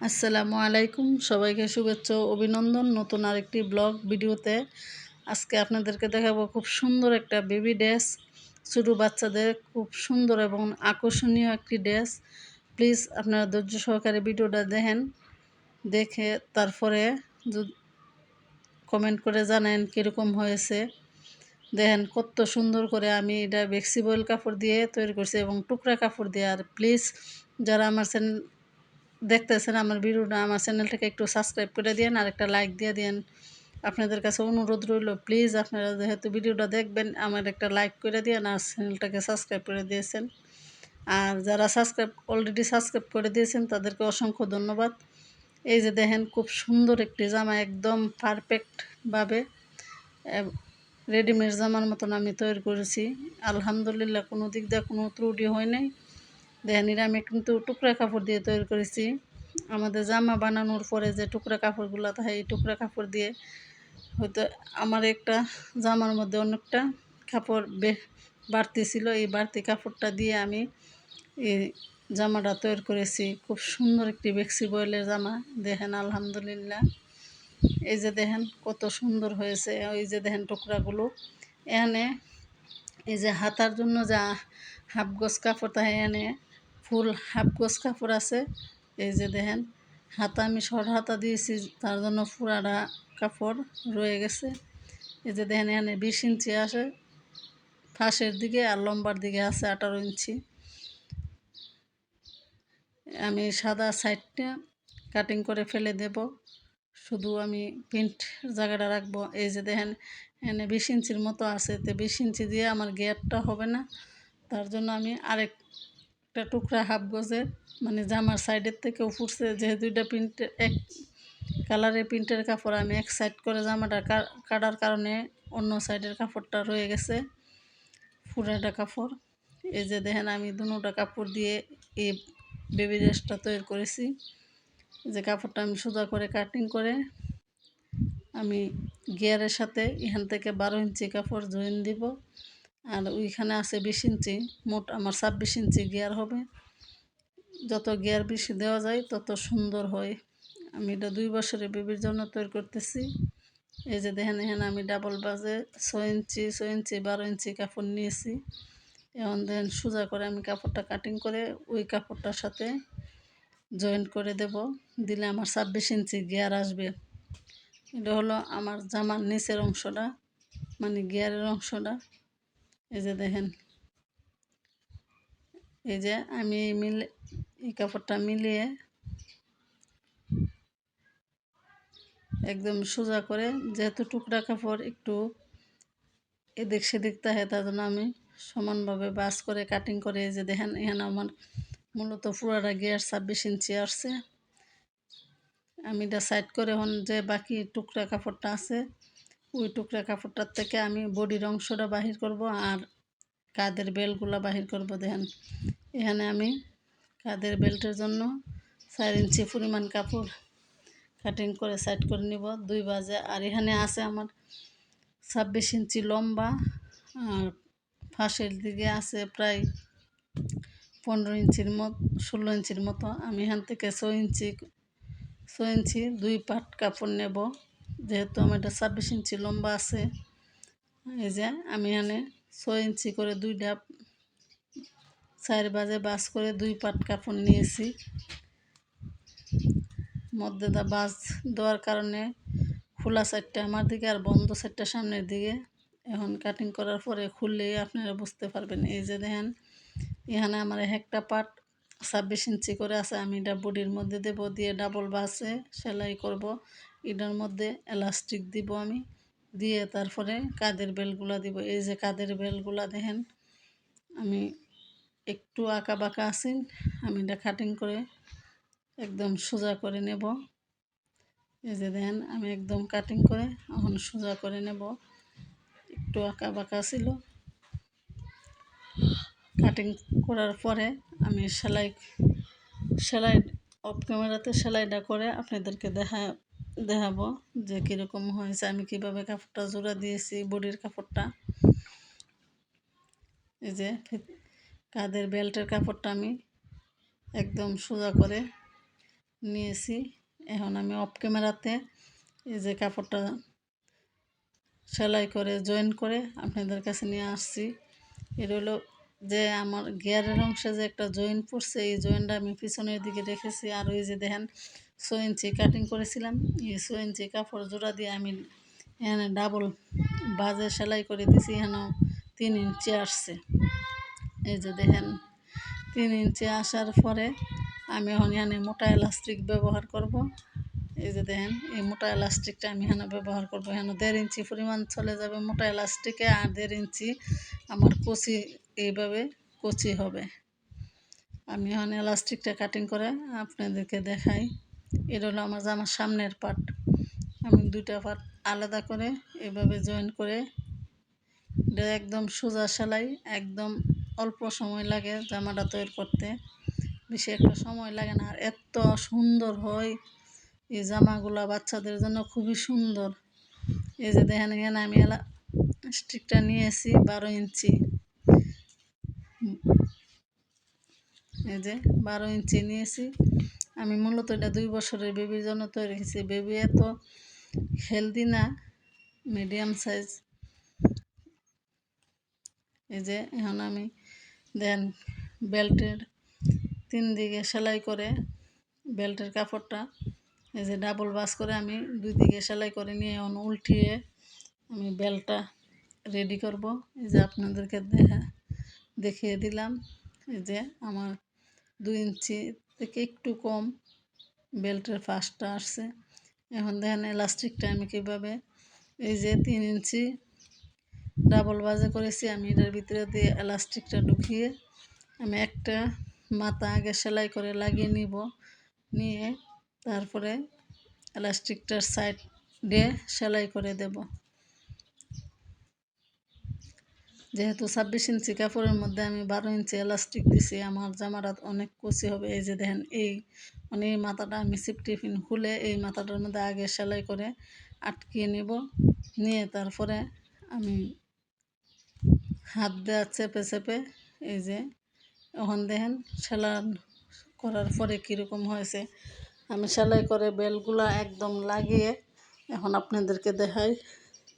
আসসালামু আলাইকুম। সবাইকে শুভেচ্ছা অভিনন্দন নতুন আরেকটি ব্লগ ভিডিওতে। আজকে আপনাদেরকে দেখাবো খুব সুন্দর একটা বেবি ড্রেস। ছোটো বাচ্চাদের খুব সুন্দর এবং আকর্ষণীয় একটি ড্রেস। প্লিজ আপনারা ধৈর্য সহকারে ভিডিওটা দেখেন। দেখে তারপরে কমেন্ট করে জানেন কীরকম হয়েছে। দেখেন কত সুন্দর করে আমি এটা বেক্সিবল কাপড় দিয়ে তৈরি করছি এবং টুকরা কাপড় দিয়ে। আর প্লিজ যারা আমার চ্যানেল দেখতেছেন আমার ভিডিওটা, আমার চ্যানেলটাকে একটু সাবস্ক্রাইব করে দিন আর একটা লাইক দিয়ে দিন আপনাদের কাছে অনুরোধ রইল প্লিজ আপনারা যেহেতু ভিডিওটা দেখবেন, আমার একটা লাইক করে দিন আর চ্যানেলটাকে সাবস্ক্রাইব করে দিয়েছেন। আর যারা সাবস্ক্রাইব অলরেডি সাবস্ক্রাইব করে দিয়েছেন, তাদেরকে অসংখ্য ধন্যবাদ। এই যে দেখেন, খুব সুন্দর একটি জামা, একদম পারফেক্টভাবে রেডিমেড জামার মতন আমি তৈরি করেছি। আলহামদুলিল্লাহ, কোনো দিক দিয়ে কোনো ত্রুটি হয় নাই। দেখেন আমি কিন্তু টুকরা কাপড় দিয়ে তৈরি করেছি। আমাদের জামা বানানোর পরে যে টুকরা কাপড়গুলো থাকে, এই টুকরা কাপড় দিয়ে হয়তো আমার একটা জামার মধ্যে অনেকটা কাপড় বে বাড়তি ছিল। এই বাড়তি কাপড়টা দিয়ে আমি এই জামাটা তৈরি করেছি। খুব সুন্দর একটি বেক্সি বয়েলের জামা। দেখেন, আলহামদুলিল্লাহ। এই যে দেখেন, কত সুন্দর হয়েছে। ওই যে দেখেন টুকরাগুলো। এনে এই যে হাতার জন্য যা হাফ গোস কাপড় থাকে এনে ফুল হাফ গোস কাপড় আছে। এই যে দেখেন, হাতা আমি শর্ট হাতা দিয়েছি, তার জন্য পুরাটা কাপড় রয়ে গেছে। এই যে দেখেন, এখানে বিশ ইঞ্চি আসে, ফাঁসের দিকে আর লম্বার দিকে আছে আঠারো ইঞ্চি। আমি সাদা সাইডটা কাটিং করে ফেলে দেব। শুধু আমি প্রিন্ট জায়গাটা রাখব। এই যে দেখেন, এখানে বিশ ইঞ্চির মতো আছে। তো বিশ ইঞ্চি দিয়ে আমার গেটটা হবে না। তার জন্য আমি আরেক একটা টুকরা হাফ গজের মানে জামার সাইডের থেকেও ফুটছে যেহেতু এটা প্রিন্টের এক কালারের প্রিন্টের কাপড়, আমি এক সাইড করে জামাটা কাটার কারণে অন্য সাইডের কাপড়টা রয়ে গেছে ফুরাটা কাপড়। এই যে দেখেন, আমি দুটা কাপড় দিয়ে এই বেবি ড্রেসটা তৈরি করেছি। যে কাপড়টা আমি সোজা করে কাটিং করে, আমি গিয়ারের সাথে এখান থেকে বারো ইঞ্চি কাপড় জয়েন দিব। আর ওইখানে আছে বিশ ইঞ্চি, মোট আমার ছাব্বিশ ইঞ্চি গিয়ার হবে। যত গিয়ার বেশি দেওয়া যায়, তত সুন্দর হয়। আমি এটা দুই বছরে বেবির জন্য তৈরি করতেছি। এই যে দেখেন, এখানে আমি ডাবল বাজে ছয় ইঞ্চি ছয় ইঞ্চি, বারো ইঞ্চি কাপড় নিয়েছি। এখন দেখেন, সোজা করে আমি কাপড়টা কাটিং করে ওই কাপড়টার সাথে জয়েন্ট করে দেব। দিলে আমার ছাব্বিশ ইঞ্চি গিয়ার আসবে। এটা হলো আমার জামার নিচের অংশটা মানে গিয়ারের অংশটা। এই যে দেখেন, এই যে আমি মিলে, এই কাপড়টা মিলিয়ে একদম সোজা করে যেহেতু টুকরা কাপড় একটু এদিক সেদিক থাকে, তার জন্য আমি সমানভাবে বাস করে কাটিং করে যে দেখেন, এখানে আমার মূলত পুরাটা গিয়ার ছাব্বিশ ইঞ্চি আসছে। আমি এটা সাইড করে হন যে বাকি টুকরা কাপড়টা আছে ওই টুকরা কাপড়টার থেকে আমি বডির অংশটা বাহির করব আর কাদের বেল্টগুলো বাহির করব দেখেন। এখানে আমি কাদের বেল্টের জন্য চার ইঞ্চি পরিমাণ কাপড় কাটিং করে সাইড করে নিব, দুই বাজে। আর এখানে আছে আমার ছাব্বিশ ইঞ্চি লম্বা আর ফাঁসের দিকে আছে প্রায় পনেরো ইঞ্চির মতো, ষোলো ইঞ্চির মতো। আমি এখান থেকে ছয় ইঞ্চি ছয় ইঞ্চি দুই পাট কাপড় নেব। যেহেতু আমার এটা ছাব্বিশ ইঞ্চি লম্বা আছে। এই যে আমি এখানে ছয় ইঞ্চি করে দুই ডাব চার বাজে বাস করে দুই পাট কাপড় নিয়েছি। মধ্যে দা বাস দেওয়ার কারণে খোলা সাইডটা আমার দিকে আর বন্ধ সাইডটা সামনের দিকে। এখন কাটিং করার পরে খুললেই আপনারা বুঝতে পারবেন। এই যে দেখেন, এখানে আমার একটা পাট ছাব্বিশ ইঞ্চি করে আছে। আমি এটা বডির মধ্যে দেব, দিয়ে ডাবল বাসে সেলাই করব। এটার মধ্যে এলাস্টিক দিব আমি, দিয়ে তারপরে কাদের বেলগুলা দিব। এই যে কাদের বেলগুলা দেখেন, আমি একটু আঁকা বাঁকা আছি, আমি এটা কাটিং করে একদম সোজা করে নেব। এই যে দেখেন, আমি একদম কাটিং করে এখন সোজা করে নেব। একটু আঁকা বাঁকা ছিল। কাটিং করার পরে আমি সেলাই সেলাই অফ ক্যামেরাতে সেলাইটা করে আপনাদেরকে দেখা দেখাবো যে কীরকম হয়েছে, আমি কীভাবে কাপড়টা জোড়া দিয়েছি, বডির কাপড়টা। এই যে কাদের বেল্টের কাপড়টা আমি একদম সোজা করে নিয়েছি। এখন আমি অফ ক্যামেরাতে এই যে কাপড়টা সেলাই করে জয়েন করে আপনাদের কাছে নিয়ে আসছি। এটা হলো যে আমার গিয়ারের অংশে যে একটা জয়েন পড়ছে, এই জয়েনটা আমি পিছনের দিকে রেখেছি। আর ওই যে দেখেন ছয় ইঞ্চি কাটিং করেছিলাম। এই ছয় ইঞ্চি কাপড় জোড়া দিয়ে আমি এখানে ডাবল বাজে সেলাই করে দিছি এখানে তিন ইঞ্চি আসছে। এই যে দেখেন, তিন ইঞ্চি আসার পরে আমি এখন এখানে মোটা এলাস্টিক ব্যবহার করব। এই যে দেখেন, এই মোটা এলাস্টিকটা আমি এখানে ব্যবহার করব। এখানে দেড় ইঞ্চি পরিমাণ চলে যাবে মোটা এলাস্টিকে আর দেড় ইঞ্চি আমার কচি, এইভাবে কচি হবে। আমি এখন এলাস্টিকটা কাটিং করে আপনাদেরকে দেখাই। এটা হলো আমার জামার সামনের পার্ট আমি দুইটা পার্ট আলাদা করে এভাবে জয়েন করে এটা একদম সোজা সেলাই, একদম অল্প সময় লাগে জামাটা তৈরি করতে। বেশি একটা সময় লাগে না, আর এত সুন্দর হয়। এই জামাগুলো বাচ্চাদের জন্য খুবই সুন্দর। এই যে দেখেন, এখানে আমি এলা স্টিকটা নিয়েছি বারো ইঞ্চি। এই যে বারো ইঞ্চি নিয়েছি। আমি মূলত এটা দুই বছরের বেবির জন্য তৈরি রেখেছি বেবি এত হেলদি না মিডিয়াম সাইজ এই যে এখন আমি দেন বেল্টের তিন দিকে সেলাই করে বেল্টের কাপড়টা, এই যে ডাবল বাস করে আমি দুই দিকে সেলাই করে নিয়ে এখন উল্টিয়ে আমি বেলটা রেডি করব। এই যে আপনাদেরকে দেখা, দেখিয়ে দিলাম। এই যে আমার দুই ইঞ্চি থেকে একটু কম বেল্টের ফাঁসটা আসছে। এখন দেখেন এলাস্টিকটা আমি কীভাবে এই যে তিন ইঞ্চি ডাবল বাজে করেছি, আমি এটার ভিতরে দিয়ে এলাস্টিকটা ঢুকিয়ে আমি একটা মাথা আগে সেলাই করে লাগিয়ে নিব, নিয়ে তারপরে এলাস্টিকটার সাইড দিয়ে সেলাই করে দেব। যেহেতু ছাব্বিশ ইঞ্চি কাপড়ের মধ্যে আমি বারো ইঞ্চি এলাস্টিক দিছি, আমার জামাটা অনেক কুচি হবে। এই যে দেখেন, এই মানে এই মাথাটা আমি সিপটিফিন খুলে এই মাথাটার মধ্যে আগে সেলাই করে আটকিয়ে নিব। নিয়ে তারপরে আমি হাত দেওয়া চেপে চেপে এই যে এখন দেখেন সেলাই করার পরে কীরকম হয়েছে। আমি সেলাই করে বেলগুলা একদম লাগিয়ে এখন আপনাদেরকে দেখাই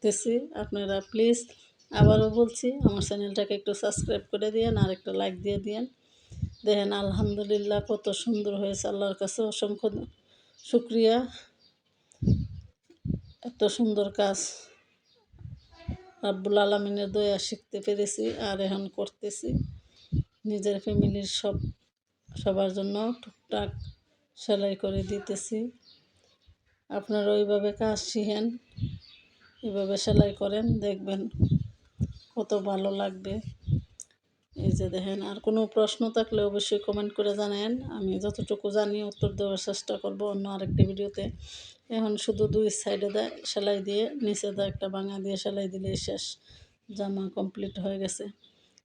দিছি আপনারা প্লিজ আবারও বলছি, আমার চ্যানেলটাকে একটু সাবস্ক্রাইব করে দিয়েন আর একটা লাইক দিয়ে দিয়েন। দেখেন, আলহামদুলিল্লাহ কত সুন্দর হয়েছে। আল্লাহর কাছে অসংখ্য শুক্রিয়া। এত সুন্দর কাজ রাব্বুল আলমিনের দয়া শিখতে পেরেছি আর এখন করতেছি। নিজের ফ্যামিলির সব, সবার জন্য টুকটাক সেলাই করে দিতেছি। আপনারা ওইভাবে কাজ শিখেন, এভাবে সেলাই করেন, দেখবেন কত ভালো লাগবে। এই যে দেখেন, আর কোনো প্রশ্ন থাকলে অবশ্যই কমেন্ট করে জানেন আমি যতটুকু জানি উত্তর দেওয়ার চেষ্টা করব অন্য আরেকটি ভিডিওতে। এখন শুধু দুই সাইডে দেয় সেলাই দিয়ে নিচে দেয় একটা বাঙা দিয়ে সেলাই দিলেই শেষ। জামা কমপ্লিট হয়ে গেছে।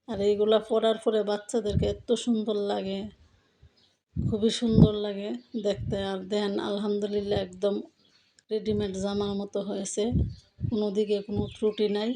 আর এইগুলা পরার পরে বাচ্চাদেরকে এত সুন্দর লাগে। খুবই সুন্দর লাগে দেখতে। আর দেন আলহামদুলিল্লাহ একদম রেডিমেড জামার মতো হয়েছে। কোনো দিকে কোনো ত্রুটি নাই।